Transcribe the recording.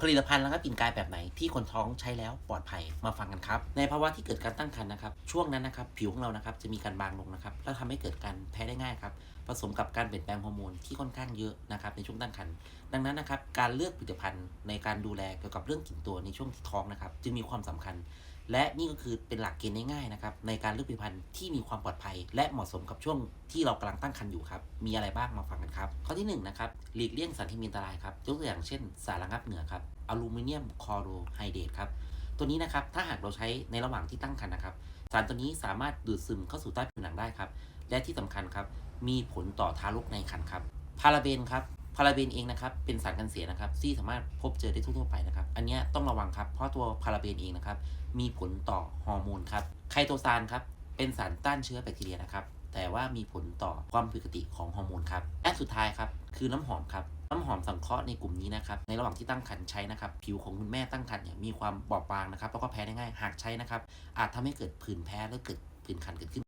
ผลิตภัณฑ์แล้วก็กลิ่นกายแบบไหนที่คนท้องใช้แล้วปลอดภัยมาฟังกันครับ ในภาวะที่เกิดการตั้งครรภ์นะครับ ช่วงนั้นนะครับ ผิวของเรานะครับจะมีการบางลงนะครับ แล้วทำให้เกิดการแพ้ได้ง่ายครับผสมกับการเปลี่ยนแปลงฮอร์โมนที่ค่อนข้างเยอะนะครับในช่วงตั้งครรภ์ดังนั้นนะครับการเลือกผลิตภัณฑ์ในการดูแลเกี่ยวกับเรื่องกลิ่นตัวในช่วงท้องนะครับ จึงมีความสำคัญ และนี่ก็คือเป็นหลักเกณฑ์ง่ายๆนะครับในการเลือกผลิตภัณฑ์ที่มีความปลอดภัย และเหมาะสมกับช่วงที่เรากำลังตั้งครรภ์อยู่ครับ มีอะไรบ้างมาฟังกันครับ ข้อที่หนึ่งนะครับหลีกเลี่ยงสารเคมีอันตรายครับยกตัวอย่างเช่น สารระงับเหงื่อครับอลูมิเนียมคลอโรไฮเดรตครับตัวนี้นะครับถ้าหากเราใช้ในระหว่างที่ตั้งครรภ์นะครับ สารตัวนี้สามารถดูดซึมเข้าสู่ใต้ผิวหนังได้ครับและที่สำคัญครับมีผลต่อทารกในครรภ์ครับพาราเบนครับ พาราเบนเองนะครับเป็นสารกันเสียนะครับที่สามารถพบเจอได้ทั่วๆไปนะครับ อันนี้ต้องระวังครับเพราะตัวพาราเบนเองนะครับมีผลต่อฮอร์โมนครับไคโตซานครับเป็นสารต้านเชื้อแบคทีเรียนะครับแต่ว่ามีผลต่อความผิดปกติของฮอร์โมนครับและสุดท้ายครับคือน้ำหอมครับน้ำหอมสังเคราะห์ในกลุ่มนี้นะครับในระหว่างที่ตั้งครรภ์ใช้นะครับผิวของคุณแม่ตั้งครรภ์เนี่ยมีความบอบบางนะครับแล้วก็แพ้ได้ง่ายหากใช้นะครับอาจทำให้เกิดผื่นแพ้และเกิดผื่นคันเกิดขึ้น